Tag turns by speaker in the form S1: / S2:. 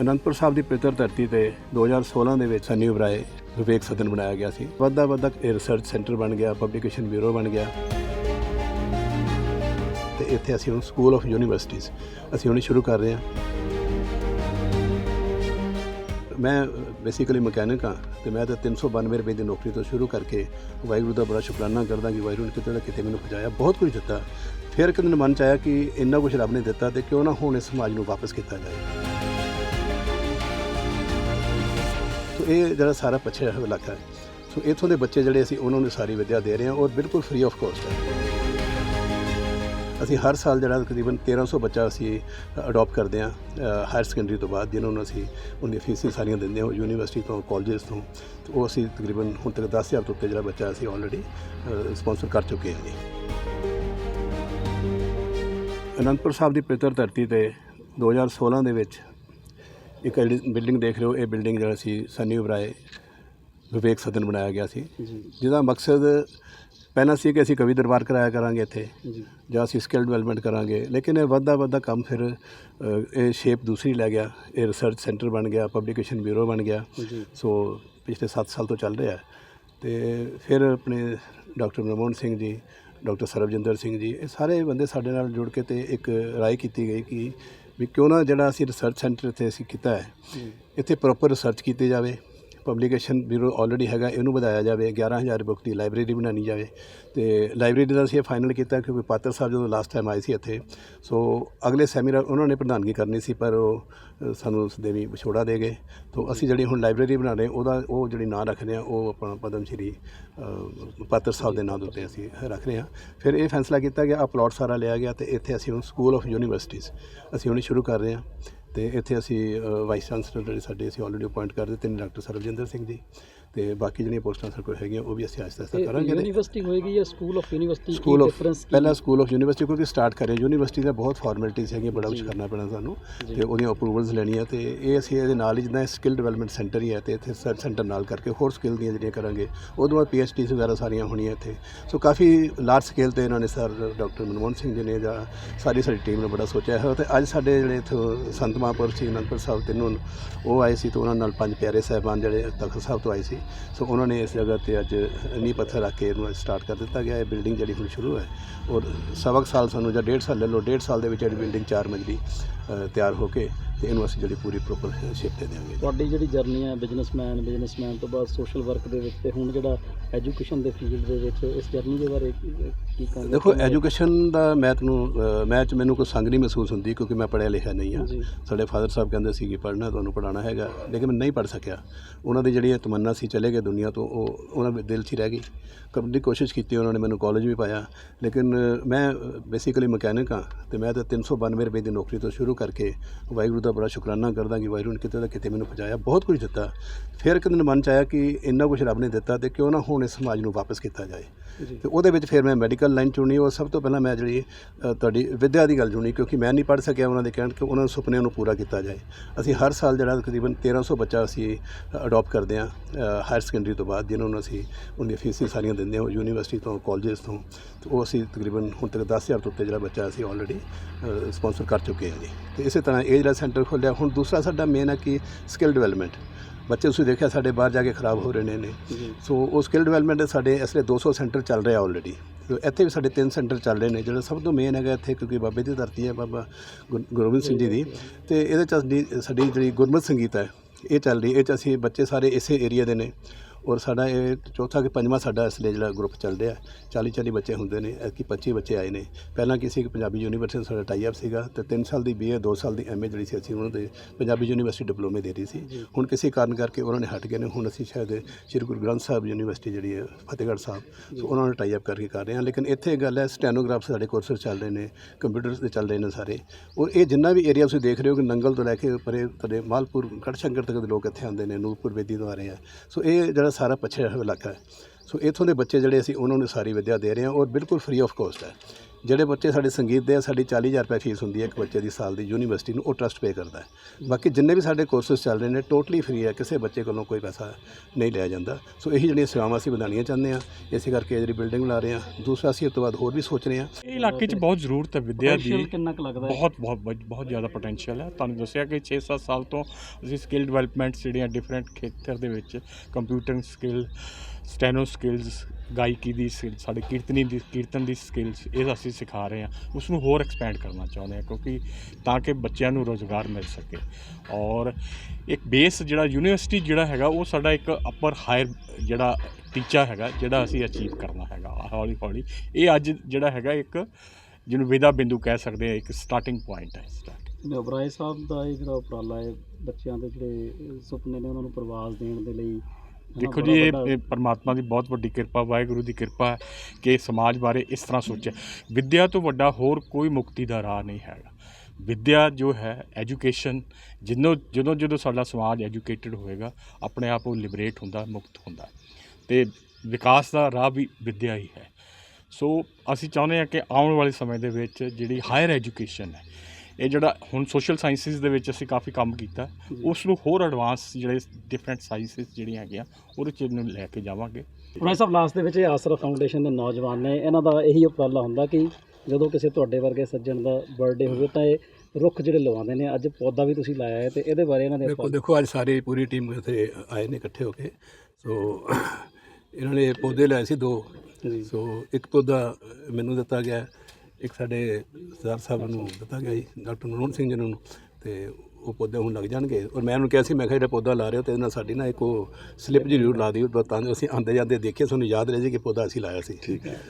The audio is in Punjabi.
S1: ਅਨੰਦਪੁਰ ਸਾਹਿਬ ਦੀ ਪਵਿੱਤਰ ਧਰਤੀ ਤੇ 2016 ਦੇ ਵਿੱਚ ਸਨੀ ਉਬਰਾਏ ਵਿਵੇਕ ਸਦਨ ਬਣਾਇਆ ਗਿਆ ਸੀ। ਵੱਧਦਾ ਵੱਧਦਾ ਇਹ ਰਿਸਰਚ ਸੈਂਟਰ ਬਣ ਗਿਆ ਪਬਲੀਕੇਸ਼ਨ ਬਿਊਰੋ ਬਣ ਗਿਆ। ਤੇ ਇੱਥੇ ਅਸੀਂ ਹੁਣ ਸਕੂਲ ਆਫ ਯੂਨੀਵਰਸਿਟੀਜ਼ ਅਸੀਂ ਹੁਣ ਸ਼ੁਰੂ ਕਰ ਰਹੇ ਹਾਂ। ਮੈਂ ਬੇਸਿਕਲੀ ਮਕੈਨਿਕ ਹਾਂ ਤੇ ਮੈਂ ਤਾਂ 392 ਰੁਪਏ ਦੀ ਨੌਕਰੀ ਤੋਂ ਸ਼ੁਰੂ ਕਰਕੇ ਵਾਹਿਗੁਰੂ ਦਾ ਬੜਾ ਸ਼ੁਕਰਾਨਾ ਕਰਦਾ ਕਿ ਵਾਹਿਗੁਰੂ ਨੇ ਕਿਤੇ ਨਾ ਕਿਤੇ ਮੈਨੂੰ ਪਹੁੰਚਾਇਆ ਬਹੁਤ ਕੁਝ ਦਿੱਤਾ। ਫਿਰ ਇੱਕ ਕਿਤੇ ਮਨ ਚ ਆਇਆ ਕਿ ਇੰਨਾ ਕੁਝ ਰੱਬ ਨੇ ਦਿੱਤਾ ਤੇ ਕਿਉਂ ਨਾ ਹੁਣ ਇਸ ਸਮਾਜ ਨੂੰ ਵਾਪਸ ਕੀਤਾ ਜਾਏ। ਇਹ ਜਿਹੜਾ ਸਾਰਾ ਪੱਛੜਿਆ ਇਲਾਕਾ ਹੈ, ਸੋ ਇੱਥੋਂ ਦੇ ਬੱਚੇ ਜਿਹੜੇ ਅਸੀਂ, ਉਹਨਾਂ ਨੂੰ ਸਾਰੀ ਵਿੱਦਿਆ ਦੇ ਰਹੇ ਹਾਂ ਔਰ ਬਿਲਕੁਲ ਫ੍ਰੀ ਆਫ ਕਾਸਟ ਹੈ। ਅਸੀਂ ਹਰ ਸਾਲ ਜਿਹੜਾ ਤਕਰੀਬਨ 1300 ਬੱਚਾ ਅਸੀਂ ਅਡਾਪਟ ਕਰਦੇ ਹਾਂ ਹਾਇਰ ਸੈਕੰਡਰੀ ਤੋਂ ਬਾਅਦ ਜਿਨ੍ਹਾਂ ਨੂੰ ਅਸੀਂ ਉਹਦੀਆਂ ਫੀਸਾਂ ਸਾਰੀਆਂ ਦਿੰਦੇ ਹਾਂ ਯੂਨੀਵਰਸਿਟੀ ਤੋਂ ਕਾਲਜਸ ਤੋਂ। ਉਹ ਅਸੀਂ ਤਕਰੀਬਨ ਹੁਣ ਤੱਕ 10000 ਤੋਂ ਉੱਤੇ ਜਿਹੜਾ ਬੱਚਾ ਅਸੀਂ ਆਲਰੇਡੀ ਸਪਾਂਸਰ ਕਰ ਚੁੱਕੇ ਹਾਂ ਜੀ। ਅਨੰਦਪੁਰ ਸਾਹਿਬ ਦੀ ਪਵਿੱਤਰ ਧਰਤੀ ਤੇ 2016 ਦੇ ਵਿੱਚ ਇੱਕ ਜਿਹੜੀ ਬਿਲਡਿੰਗ ਦੇਖ ਰਹੇ ਹੋ ਇਹ ਬਿਲਡਿੰਗ ਜਿਹੜਾ ਸੀ ਸਨੀ ਉਬਰਾਏ ਵਿਵੇਕ ਸਦਨ ਬਣਾਇਆ ਗਿਆ ਸੀ। ਜਿਹਦਾ ਮਕਸਦ ਪਹਿਲਾਂ ਸੀ ਕਿ ਅਸੀਂ ਕਵੀ ਦਰਬਾਰ ਕਰਾਇਆ ਕਰਾਂਗੇ ਇੱਥੇ
S2: ਜੀ।
S1: ਜਾਂ ਅਸੀਂ ਸਕਿੱਲ ਡਿਵੈਲਪਮੈਂਟ ਕਰਾਂਗੇ। ਲੇਕਿਨ ਇਹ ਵੱਧਦਾ ਵੱਧਦਾ ਕੰਮ ਫਿਰ ਇਹ ਸ਼ੇਪ ਦੂਸਰੀ ਲੈ ਗਿਆ। ਇਹ ਰਿਸਰਚ ਸੈਂਟਰ ਬਣ ਗਿਆ ਪਬਲੀਕੇਸ਼ਨ ਬਿਊਰੋ ਬਣ ਗਿਆ। ਸੋ ਪਿਛਲੇ 7 ਸਾਲ ਤੋਂ ਚੱਲ ਰਿਹਾ ਹੈ। ਤੇ ਫਿਰ ਆਪਣੇ ਡਾਕਟਰ ਮਨਮੋਹਨ ਸਿੰਘ ਜੀ ਡਾਕਟਰ ਸਰਬਜਿੰਦਰ ਸਿੰਘ ਜੀ ਇਹ ਸਾਰੇ ਬੰਦੇ ਸਾਡੇ ਨਾਲ ਜੁੜ ਕੇ ਤੇ ਇੱਕ ਰਾਏ ਕੀਤੀ ਗਈ ਕਿ ਵੀ ਕਿਉਂ ਨਾ ਜਿਹੜਾ ਅਸੀਂ ਰਿਸਰਚ ਸੈਂਟਰ ਇੱਥੇ ਅਸੀਂ ਕੀਤਾ ਹੈ ਇੱਥੇ ਪ੍ਰੋਪਰ ਰਿਸਰਚ ਕੀਤੀ ਜਾਵੇ। ਪਬਲੀਕੇਸ਼ਨ ਬਿਊਰੋ ਆਲਰੇਡੀ ਹੈਗਾ, ਇਹਨੂੰ ਵਧਾਇਆ ਜਾਵੇ 11000 ਬੁੱਕ ਦੀ ਲਾਇਬ੍ਰੇਰੀ ਬਣਾਉਣੀ ਜਾਵੇ। ਤੇ ਲਾਇਬ੍ਰੇਰੀ ਦਾ ਅਸੀਂ ਫਾਈਨਲ ਕੀਤਾ ਕਿਉਂਕਿ ਪਾਤਰ ਸਾਹਿਬ ਜਦੋਂ ਲਾਸਟ ਟਾਈਮ ਆਏ ਸੀ ਇੱਥੇ ਸੋ ਅਗਲੇ ਸੈਮੀਨਾਰ ਉਹਨਾਂ ਨੇ ਪ੍ਰਧਾਨਗੀ ਕਰਨੀ ਸੀ, ਪਰ ਉਹ ਸਾਨੂੰ ਉਸ ਦੇ ਵੀ ਵਿਛੋੜਾ ਦੇ ਗਏ। ਤੋਂ ਅਸੀਂ ਜਿਹੜੀ ਹੁਣ ਲਾਇਬ੍ਰੇਰੀ ਬਣਾ ਰਹੇ, ਉਹਦਾ ਉਹ ਜਿਹੜੀ ਨਾਂ ਰੱਖਦੇ ਆ ਉਹ ਆਪਣਾ ਪਦਮ ਸ਼੍ਰੀ ਪਾਤਰ ਸਾਹਿਬ ਦੇ ਨਾਂ ਦੇ ਉੱਤੇ ਅਸੀਂ ਰੱਖ ਰਹੇ ਹਾਂ। ਫਿਰ ਇਹ ਫੈਸਲਾ ਕੀਤਾ ਗਿਆ ਆ ਪਲਾਟ ਸਾਰਾ ਲਿਆ ਗਿਆ ਤੇ ਇੱਥੇ ਅਸੀਂ ਹੁਣ ਸਕੂਲ ਆਫ ਯੂਨੀਵਰਸਿਟੀਜ਼ ਅਸੀਂ ਹੁਣ ਸ਼ੁਰੂ ਕਰ ਰਹੇ ਹਾਂ। ਤੇ ਇੱਥੇ ਅਸੀਂ ਵਾਈਸ ਚਾਂਸਲਰ ਜਿਹੜੇ ਸਾਡੇ, ਅਸੀਂ ਆਲਰੇਡੀ ਅਪਾਇੰਟ ਕਰਦੇ ਦਿੱਤੇ ਡਾਕਟਰ ਸਰਬਜਿੰਦਰ ਸਿੰਘ ਜੀ। ਤੇ ਬਾਕੀ ਜਿਹੜੀਆਂ ਪੋਸਟਾਂ ਸਾਡੇ ਕੋਲ ਹੈਗੀਆਂ ਉਹ ਵੀ ਅਸੀਂ ਆਹਿਸਤਾ ਆਹਿਸਤਾ ਕਰਾਂਗੇ
S2: ਯੂਨੀਵਰਸਿਟੀ ਹੋਏਗੀ ਜਾਂ school of university
S1: school of
S2: difference
S1: ਪਹਿਲਾਂ ਸਕੂਲ ਆਫ ਯੂਨੀਵਰਸਿਟੀ ਕਿਉਂਕਿ ਸਟਾਰਟ ਕਰਿਆ ਯੂਨੀਵਰਸਿਟੀ ਦਾ ਬਹੁਤ ਫਾਰਮੈਲਿਟੀਜ਼ ਹੈਗੀਆਂ ਬੜਾ ਕੁਝ ਕਰਨਾ ਪੈਣਾ ਸਾਨੂੰ ਤੇ ਉਹਦੀਆਂ ਅਪਰੂਵਲਸ ਲੈਣੀਆਂ ਤੇ ਇਹ ਅਸੀਂ ਇਹਦੇ ਨਾਲ ਹੀ ਜਿੱਦਾਂ ਸਕਿੱਲ ਡਿਵੈਲਪਮੈਂਟ ਸੈਂਟਰ ਹੀ ਹੈ ਤੇ ਇੱਥੇ ਰਿਸਰਚ ਸੈਂਟਰ ਨਾਲ ਕਰਕੇ ਹੋਰ ਸਕਿੱਲ ਦੀਆਂ ਜਿਹੜੀਆਂ ਕਰਾਂਗੇ ਉਹਦੇ ਬਾਅਦ ਪੀਐਚਡੀਜ਼ ਵਗੈਰਾ ਸਾਰੀਆਂ ਹੋਣੀਆਂ ਇੱਥੇ। ਸੋ ਕਾਫੀ ਲਾਰਜ ਸਕੇਲ ਤੇ ਇਹਨਾਂ ਨੇ ਸਰ ਡਾਕਟਰ ਮਨਮੋਹਨ ਸਿੰਘ ਜੀ ਨੇ ਜਾਂ ਸਾਰੀ ਸਾਡੀ ਟੀਮ ਨੇ ਬੜਾ ਸੋਚਿਆ ਹੈ ਤੇ ਅੱਜ ਸਾਡੇ ਜਿਹੜੇ ਇੱਥੋਂ ਸੰਤ ਮਹਾਂਪੁਰਖ ਸੀ ਅਨੰਦਪੁਰ ਸਾਹਿਬ ਤਿੰਨੋਂ ਉਹ ਆਏ ਸੀ ਤੇ ਉਹਨਾਂ ਨਾਲ ਪੰਜ ਪਿਆਰੇ ਸਾਹਿਬਾਨ ਜਿਹੜੇ ਤਖਤ ਸਾਹਿਬ ਤੋਂ ਆਏ ਸੀ। ਸੋ ਉਹਨਾਂ ਨੇ ਇਸ ਜਗ੍ਹਾ ਤੇ ਅੱਜ ਨੀਂਹ ਪੱਥਰ ਰੱਖ ਕੇ ਇਹਨੂੰ ਸਟਾਰਟ ਕਰ ਦਿੱਤਾ ਗਿਆ। ਇਹ ਬਿਲਡਿੰਗ ਜਿਹੜੀ ਹੁਣ ਸ਼ੁਰੂ ਹੈ ਔਰ ਸਵਾ ਸਾਲ ਸਾਨੂੰ ਜਾਂ ਡੇਢ ਸਾਲ ਲੈ ਲਓ ਡੇਢ ਸਾਲ ਦੇ ਵਿੱਚ ਜਿਹੜੀ ਬਿਲਡਿੰਗ ਚਾਰ ਮੰਜ਼ਲੀ ਤਿਆਰ ਹੋ ਕੇ ਤੇ ਇਹਨੂੰ ਅਸੀਂ ਜਿਹੜੀ ਪੂਰੀ ਪ੍ਰੋਪਰ ਸ਼ੇਪ ਦੇ ਦਿਆਂਗੇ
S2: ਤੁਹਾਡੀ ਜਿਹੜੀ ਜਰਨੀ ਹੈ ਬਿਜ਼ਨਸਮੈਨ ਬਿਜ਼ਨਸਮੈਨ ਤੋਂ ਬਾਅਦ ਸੋਸ਼ਲ ਵਰਕ ਦੇ ਵਿੱਚ ਤੇ ਹੁਣ ਜਿਹੜਾ ਐਜੂਕੇਸ਼ਨ ਦੇ ਫੀਲਡ ਦੇ ਵਿੱਚ ਇਸ ਜਰਨੀ ਦੇ ਬਾਰੇ ਕੀ ਕਹੋਗੇ?
S1: ਦੇਖੋ ਐਜੂਕੇਸ਼ਨ ਦਾ ਮੈਂ ਤੁਹਾਨੂੰ ਮੈਂ ਚ ਮੈਨੂੰ ਕੋਈ ਸੰਗ ਨਹੀਂ ਮਹਿਸੂਸ ਹੁੰਦੀ ਕਿਉਂਕਿ ਮੈਂ ਪੜ੍ਹਿਆ ਲਿਖਿਆ ਨਹੀਂ ਹਾਂ।
S2: ਜੀ।
S1: ਸਾਡੇ ਫਾਦਰ ਸਾਹਿਬ ਕਹਿੰਦੇ ਸੀ ਕਿ ਪੜ੍ਹਨਾ ਤੁਹਾਨੂੰ ਪੜ੍ਹਾਉਣਾ ਹੈਗਾ ਲੇਕਿਨ ਮੈਂ ਨਹੀਂ ਪੜ੍ਹ ਸਕਿਆ। ਉਹਨਾਂ ਦੀ ਜਿਹੜੀ ਇਹ ਤਮੰਨਾ ਸੀ ਚਲੇ ਗਏ ਦੁਨੀਆ ਤੋਂ, ਉਹ, ਉਹਨਾਂ ਦੇ ਦਿਲ 'ਚ ਹੀ ਰਹਿ ਗਈ। ਕਰਨ ਦੀ ਕੋਸ਼ਿਸ਼ ਕੀਤੀ, ਉਹਨਾਂ ਨੇ ਮੈਨੂੰ ਕਾਲਜ ਵੀ ਪਾਇਆ। ਲੇਕਿਨ ਮੈਂ ਬੇਸਿਕਲੀ ਮਕੈਨਿਕ ਹਾਂ ਤੇ ਮੈਂ ਤਾਂ 392 ਰੁਪਏ ਦੀ ਨੌਕਰੀ ਤੋਂ ਸ਼ੁਰੂ ਕਰਕੇ ਵਾਹਿਗੁਰੂ ਦਾ ਬੜਾ ਸ਼ੁਕਰਾਨਾ ਕਰਦਾ ਕਿ ਵਾਹਿਗੁਰੂ ਨੇ ਕਿਤੇ ਨਾ ਕਿਤੇ ਮੈਨੂੰ ਪਹੁੰਚਾਇਆ, ਬਹੁਤ ਕੁਝ ਦਿੱਤਾ। ਫਿਰ ਇੱਕ ਦਿਨ ਮਨ ਚ ਆਇਆ ਕਿ ਇੰਨਾ ਕੁਝ ਰੱਬ ਨੇ ਦਿੱਤਾ ਤੇ ਕਿਉਂ ਨਾ ਹੁਣ ਇਸ ਸਮਾਜ ਨੂੰ ਵਾਪਸ ਕੀਤਾ ਜਾਏ। ਤੇ ਉਹਦੇ ਵਿੱਚ ਫਿਰ ਮੈਂ ਮੈਡੀਕਲ ਲਾਈਨ ਚੁਣੀ ਉਹ ਸਭ ਤੋਂ ਪਹਿਲਾਂ ਮੈਂ ਜਿਹੜੀ ਤੁਹਾਡੀ ਵਿਦਿਆ ਦੀ ਗੱਲ ਚੁਣੀ ਕਿਉਂਕਿ ਮੈਂ ਨਹੀਂ ਪੜ੍ਹ ਸਕਿਆ ਉਹਨਾਂ ਦੇ ਕਹਿਣ ਕਿ ਉਹਨਾਂ ਦੇ ਸੁਪਨਿਆਂ ਨੂੰ ਪੂਰਾ ਕੀਤਾ ਜਾਏ। ਅਸੀਂ ਹਰ ਸਾਲ ਜਿਹੜਾ ਤਕਰੀਬਨ 1300 ਬੱਚਾ ਅਸੀਂ ਅਡਾਪਟ ਕਰਦੇ ਹਾਂ ਹਾਇਰ ਸੈਕੰਡਰੀ ਤੋਂ ਬਾਅਦ ਜਿਨ੍ਹਾਂ ਨੂੰ ਅਸੀਂ ਉਹਦੀਆਂ ਫੀਸਾਂ ਸਾਰੀਆਂ ਦਿੰਦੇ ਹਾਂ ਯੂਨੀਵਰਸਿਟੀ ਤੋਂ ਕਾਲਜਸ ਤੋਂ, ਤੇ ਉਹ ਅਸੀਂ ਤਕਰੀਬਨ ਹੁਣ ਤੱਕ 10000 ਤੋਂ ਉੱਤੇ ਜਿਹੜਾ ਬੱਚਾ ਅਸੀਂ ਆਲਰੇਡੀ ਸਪਾਂਸਰ ਕਰ ਚੁੱਕੇ ਹਾਂ ਜੀ। ਤੇ ਇਸੇ ਤਰ੍ਹਾਂ ਇਹ ਜਿਹੜਾ ਸੈਂਟਰ ਖੋਲ੍ਹਿਆ, ਹੁਣ ਦੂਸਰਾ ਸਾਡਾ ਮੇਨ ਹੈ ਕਿ ਸਕਿੱਲ ਡਿਵੈਲਪਮੈਂਟ ਬੱਚੇ ਤੁਸੀਂ ਦੇਖਿਆ ਸਾਡੇ ਬਾਹਰ ਜਾ ਕੇ ਖਰਾਬ ਹੋ ਰਹੇ ਨੇ ਸੋ ਉਹ ਸਕਿੱਲ ਡਿਵੈਲਪਮੈਂਟ ਦੇ ਸਾਡੇ ਇਸ ਲਈ 200 ਸੈਂਟਰ ਚੱਲ ਰਿਹਾ ਆਲਰੇਡੀ ਇੱਥੇ ਵੀ ਸਾਡੇ ਤਿੰਨ ਸੈਂਟਰ ਚੱਲ ਰਹੇ ਨੇ ਜਿਹੜਾ ਸਭ ਤੋਂ ਮੇਨ ਹੈਗਾ ਇੱਥੇ ਕਿਉਂਕਿ ਬਾਬੇ ਦੀ ਧਰਤੀ ਹੈ ਬਾਬਾ ਗੁਰ- ਗੁਰਗੋਬਿੰਦ ਸਿੰਘ ਜੀ ਦੀ। ਤੇ ਇਹਦੇ ਚ ਸਾਡੀ ਸਾਡੀ ਜਿਹੜੀ ਗੁਰਮਤਿ ਸੰਗੀਤ ਹੈ ਇਹ ਚੱਲ ਰਹੀ ਇਹ ਚ ਅਸੀਂ ਬੱਚੇ ਸਾਰੇ ਇਸੇ ਏਰੀਆ ਦੇ ਨੇ। ਔਰ ਸਾਡਾ ਇਹ ਚੌਥਾ ਕਿ ਪੰਜਵਾਂ ਸਾਡਾ ਇਸ ਲਈ ਜਿਹੜਾ ਗਰੁੱਪ ਚੱਲ ਰਿਹਾ 40 40 ਬੱਚੇ ਹੁੰਦੇ ਨੇ ਐਤਕੀ 25 ਬੱਚੇ ਆਏ ਨੇ। ਪਹਿਲਾਂ ਕਿਸੇ ਇੱਕ ਪੰਜਾਬੀ ਯੂਨੀਵਰਸਿਟੀ ਨਾਲ ਸਾਡਾ ਟਾਈ ਅਪ ਸੀਗਾ ਤੇ 3 ਸਾਲ ਦੀ ਬੀਏ 2 ਸਾਲ ਦੀ ਐਮਏ ਜਿਹੜੀ ਸੀ ਅਸੀਂ ਉਹਨਾਂ ਦੇ ਪੰਜਾਬੀ ਯੂਨੀਵਰਸਿਟੀ ਡਿਪਲੋਮੇ ਦੇ ਰਹੀ ਸੀ। ਹੁਣ ਕਿਸੇ ਕਾਰਨ ਕਰਕੇ ਉਹਨਾਂ ਨੇ ਹਟ ਗਏ ਨੇ। ਹੁਣ ਅਸੀਂ ਸ਼ਾਇਦ ਸ਼੍ਰੀ ਗੁਰੂ ਗ੍ਰੰਥ ਸਾਹਿਬ ਯੂਨੀਵਰਸਿਟੀ ਜਿਹੜੀ ਹੈ ਫਤਿਹਗੜ੍ਹ ਸਾਹਿਬ ਸੋ ਉਹਨਾਂ ਨਾਲ ਟਾਈ ਅਪ ਕਰਕੇ ਕਰ ਰਹੇ ਹਾਂ। ਲੇਕਿਨ ਇੱਥੇ ਗੱਲ ਹੈ ਸਟੈਨੋਗ੍ਰਾਫ ਸਾਡੇ ਕੋਰਸਸ ਚੱਲ ਰਹੇ ਨੇ ਕੰਪਿਊਟਰਸ ਦੇ ਚੱਲ ਰਹੇ ਨੇ ਸਾਰੇ। ਔਰ ਇਹ ਜਿੰਨਾ ਵੀ ਏਰੀਆ ਤੁਸੀਂ ਦੇਖ ਰਹੇ ਹੋ ਕਿ ਨੰਗਲ ਤੋਂ ਲੈ ਕੇ ਪਰੇ ਤੁਹਾਡੇ ਮਾਲਪੁਰ ਗੜਸ਼ੰਕਰ ਤੱਕ ਦੇ ਲੋਕ ਇੱਥੇ ਆਉਂਦੇ ਨੇ ਨੂਰਪੁਰ ਬੇਦੀ ਤੋਂ ਆ ਰਹੇ ਆ। ਸੋ ਇਹ ਜਿਹੜਾ ਸਾਰਾ ਪੱਛੜਿਆ ਹੋਇਆ ਇਲਾਕਾ ਹੈ। ਸੋ ਇੱਥੋਂ ਦੇ ਬੱਚੇ ਜਿਹੜੇ ਅਸੀਂ ਉਹਨਾਂ ਨੂੰ ਸਾਰੀ ਵਿੱਦਿਆ ਦੇ ਰਹੇ ਹਾਂ ਔਰ ਬਿਲਕੁਲ ਫ੍ਰੀ ਆਫ ਕੋਸਟ ਹੈ। ਜਿਹੜੇ ਬੱਚੇ ਸਾਡੇ ਸੰਗੀਤ ਦੇ ਆ ਸਾਡੀ 40000 ਰੁਪਏ ਫੀਸ ਹੁੰਦੀ ਹੈ ਇੱਕ ਬੱਚੇ ਦੀ ਸਾਲ ਦੀ ਯੂਨੀਵਰਸਿਟੀ ਨੂੰ ਉਹ ਟਰਸਟ ਪੇ ਕਰਦਾ ਹੈ। ਬਾਕੀ ਜਿੰਨੇ ਵੀ ਸਾਡੇ ਕੋਰਸਸ ਚੱਲ ਰਹੇ ਨੇ ਟੋਟਲੀ ਫ੍ਰੀ ਹੈ ਕਿਸੇ ਬੱਚੇ ਕੋਲੋਂ ਕੋਈ ਪੈਸਾ ਨਹੀਂ ਲਿਆ ਜਾਂਦਾ। ਸੋ ਇਹੀ ਜਿਹੜੀਆਂ ਸੇਵਾਵਾਂ ਅਸੀਂ ਵਧਾਉਣੀਆਂ ਚਾਹੁੰਦੇ ਹਾਂ ਇਸੇ ਕਰਕੇ ਇਹ ਜਿਹੜੀ ਬਿਲਡਿੰਗ ਬਣਾ ਰਹੇ ਹਾਂ। ਦੂਸਰਾ ਅਸੀਂ ਇਸ ਤੋਂ ਬਾਅਦ ਹੋਰ ਵੀ ਸੋਚ ਰਹੇ ਹਾਂ।
S3: ਇਹ ਇਲਾਕੇ 'ਚ ਬਹੁਤ ਜ਼ਰੂਰਤ ਹੈ ਵਿੱਦਿਆ ਦੀ।
S2: ਕਿੰਨਾ ਕੁ ਲੱਗਦਾ ਹੈ?
S3: ਬਹੁਤ ਬਹੁਤ ਬਹੁਤ- ਜ਼ਿਆਦਾ ਪੋਟੈਂਸ਼ੀਅਲ ਹੈ। ਤੁਹਾਨੂੰ ਦੱਸਿਆ ਕਿ 6-7 ਸਾਲ ਤੋਂ ਅਸੀਂ ਸਕਿੱਲ ਡਿਵੈਲਪਮੈਂਟ ਜਿਹੜੀਆਂ ਡਿਫਰੈਂਟ ਖੇਤਰ ਦੇ ਵਿੱਚ ਕੰਪਿਊਟਰ ਸਕਿੱਲ ਸਟੈਨੋ ਸਕਿੱਲਸ ਗਾਇਕੀ ਦੀ skill, ਸਾਡੇ ਕੀਰਤਨੀ ਦੀ ਕੀਰਤਨ ਦੀ ਸਕਿੱਲਸ ਇਹ ਅਸੀਂ ਸਿਖਾ ਰਹੇ ਹਾਂ ਉਸ ਨੂੰ ਹੋਰ ਐਕਸਪੈਂਡ ਕਰਨਾ ਚਾਹੁੰਦੇ ਹਾਂ ਕਿਉਂਕਿ ਤਾਂ ਕਿ ਬੱਚਿਆਂ ਨੂੰ ਰੋਜ਼ਗਾਰ ਮਿਲ ਸਕੇ। ਔਰ ਇੱਕ ਬੇਸ ਜਿਹੜਾ ਯੂਨੀਵਰਸਿਟੀ ਜਿਹੜਾ ਹੈਗਾ, ਉਹ ਸਾਡਾ ਇੱਕ ਅਪਰ ਹਾਇਰ ਜਿਹੜਾ ਟੀਚਾ ਹੈਗਾ, ਜਿਹੜਾ ਅਸੀਂ ਅਚੀਵ ਕਰਨਾ ਹੈਗਾ ਹੌਲੀ ਹੌਲੀ। ਇਹ ਅੱਜ ਜਿਹੜਾ ਹੈਗਾ ਇੱਕ ਜਿਹਨੂੰ ਵਿਦਾ ਬਿੰਦੂ ਕਹਿ ਸਕਦੇ ਆ ਇੱਕ ਸਟਾਰਟਿੰਗ ਪੁਆਇੰਟ ਹੈ ਸਟਾਰਟਿੰਗ
S2: ਉਬਰਾਏ ਸਾਹਿਬ ਦਾ ਇਹ ਜਿਹੜਾ ਉਪਰਾਲਾ ਹੈ, ਬੱਚਿਆਂ ਦੇ ਜਿਹੜੇ ਸੁਪਨੇ ਨੇ, ਉਹਨਾਂ ਨੂੰ ਪ੍ਰਵਾਸ ਦੇਣ ਦੇ ਲਈ
S3: ਦੇਖੋ ਜੀ ਇਹ ਪਰਮਾਤਮਾ ਦੀ ਬਹੁਤ ਵੱਡੀ ਕਿਰਪਾ ਵਾਹਿਗੁਰੂ ਦੀ ਕਿਰਪਾ ਹੈ ਕਿ ਸਮਾਜ ਬਾਰੇ ਇਸ ਤਰ੍ਹਾਂ ਸੋਚਿਆ। ਵਿੱਦਿਆ ਤੋਂ ਵੱਡਾ ਹੋਰ ਕੋਈ ਮੁਕਤੀ ਦਾ ਰਾਹ ਨਹੀਂ ਹੈਗਾ। ਵਿੱਦਿਆ ਜੋ ਹੈ ਐਜੂਕੇਸ਼ਨ ਜਿੰਨੋਂ ਜਦੋਂ ਜਦੋਂ ਸਾਡਾ ਸਮਾਜ ਐਜੂਕੇਟਿਡ ਹੋਏਗਾ ਆਪਣੇ ਆਪ ਉਹ ਲਿਬਰੇਟ ਹੁੰਦਾ ਮੁਕਤ ਹੁੰਦਾ। ਤੇ ਵਿਕਾਸ ਦਾ ਰਾਹ ਵੀ ਵਿੱਦਿਆ ਹੀ ਹੈ। ਸੋ ਅਸੀਂ ਚਾਹੁੰਦੇ ਹਾਂ ਕਿ ਆਉਣ ਵਾਲੇ ਸਮੇਂ ਦੇ ਵਿੱਚ ਜਿਹੜੀ ਹਾਇਰ ਐਜੂਕੇਸ਼ਨ ਹੈ ਇਹ ਜਿਹੜਾ ਹੁਣ ਸੋਸ਼ਲ ਸਾਇੰਸਿਸ ਦੇ ਵਿੱਚ ਅਸੀਂ ਕਾਫੀ ਕੰਮ ਕੀਤਾ। ਉਸ ਨੂੰ ਹੋਰ ਐਡਵਾਂਸ ਜਿਹੜੇ ਡਿਫਰੈਂਟ ਸਾਇੰਸਿਸ ਜਿਹੜੀਆਂ ਹੈਗੀਆਂ ਉਹਦੇ ਚ ਨੂੰ ਲੈ ਕੇ ਜਾਵਾਂਗੇ।
S2: ਉਬਰਾਏ ਸਾਹਿਬ ਲਾਸਟ ਦੇ ਵਿੱਚ ਇਹ ਆਸਰਾ ਫਾਊਂਡੇਸ਼ਨ ਦੇ ਨੌਜਵਾਨ ਨੇ ਇਹਨਾਂ ਦਾ ਇਹੀ ਉਪਰਾਲਾ ਹੁੰਦਾ ਕਿ ਜਦੋਂ ਕਿਸੇ ਤੁਹਾਡੇ ਵਰਗੇ ਸੱਜਣ ਦਾ ਬਰਥਡੇ ਹੋਵੇ ਤਾਂ ਇਹ ਰੁੱਖ ਜਿਹੜੇ ਲਵਾਉਂਦੇ ਨੇ ਅੱਜ ਪੌਦਾ ਵੀ ਤੁਸੀਂ ਲਾਇਆ ਹੈ ਤੇ ਇਹਦੇ ਬਾਰੇ ਇਹਨਾਂ ਦੇ
S1: ਦੇਖੋ ਦੇਖੋ ਅੱਜ ਸਾਰੀ ਪੂਰੀ ਟੀਮ ਇੱਥੇ ਆਏ ਨੇ ਇਕੱਠੇ ਹੋ ਕੇ। ਸੋ ਇਹਨਾਂ ਨੇ ਪੌਦੇ ਲਾਏ ਸੀ ਦੋ। ਸੋ ਇੱਕ ਪੌਦਾ ਮੈਨੂੰ ਦਿੱਤਾ ਗਿਆ। ਇੱਕ ਸਾਡੇ ਸਰਦਾਰ ਸਾਹਿਬ ਨੂੰ ਦਿੱਤਾ ਗਿਆ ਜੀ, ਡਾਕਟਰ ਮਨੋਹਰ ਸਿੰਘ ਜੀ ਨੂੰ, ਤੇ ਉਹ ਪੌਦੇ ਹੁਣ ਲੱਗ ਜਾਣਗੇ। ਔਰ ਮੈਂ ਉਹਨੂੰ ਕਿਹਾ ਸੀ, ਮੈਂ ਕਿਹਾ ਜਿਹੜਾ ਪੌਦਾ ਲਾ ਰਹੇ ਹੋ ਤੇ ਇਹਦੇ ਨਾਲ ਸਾਡੀ ਨਾ ਇੱਕ ਉਹ ਸਲਿੱਪ ਜ਼ਰੂਰ ਲਾ ਦਿਓ, ਤਾਂ ਜੋ ਅਸੀਂ ਆਉਂਦੇ ਜਾਂਦੇ ਦੇਖੀਏ ਸਾਨੂੰ ਯਾਦ ਰਹੇ ਜੀ ਕਿ ਪੌਦਾ ਅਸੀਂ ਲਾਇਆ ਸੀ।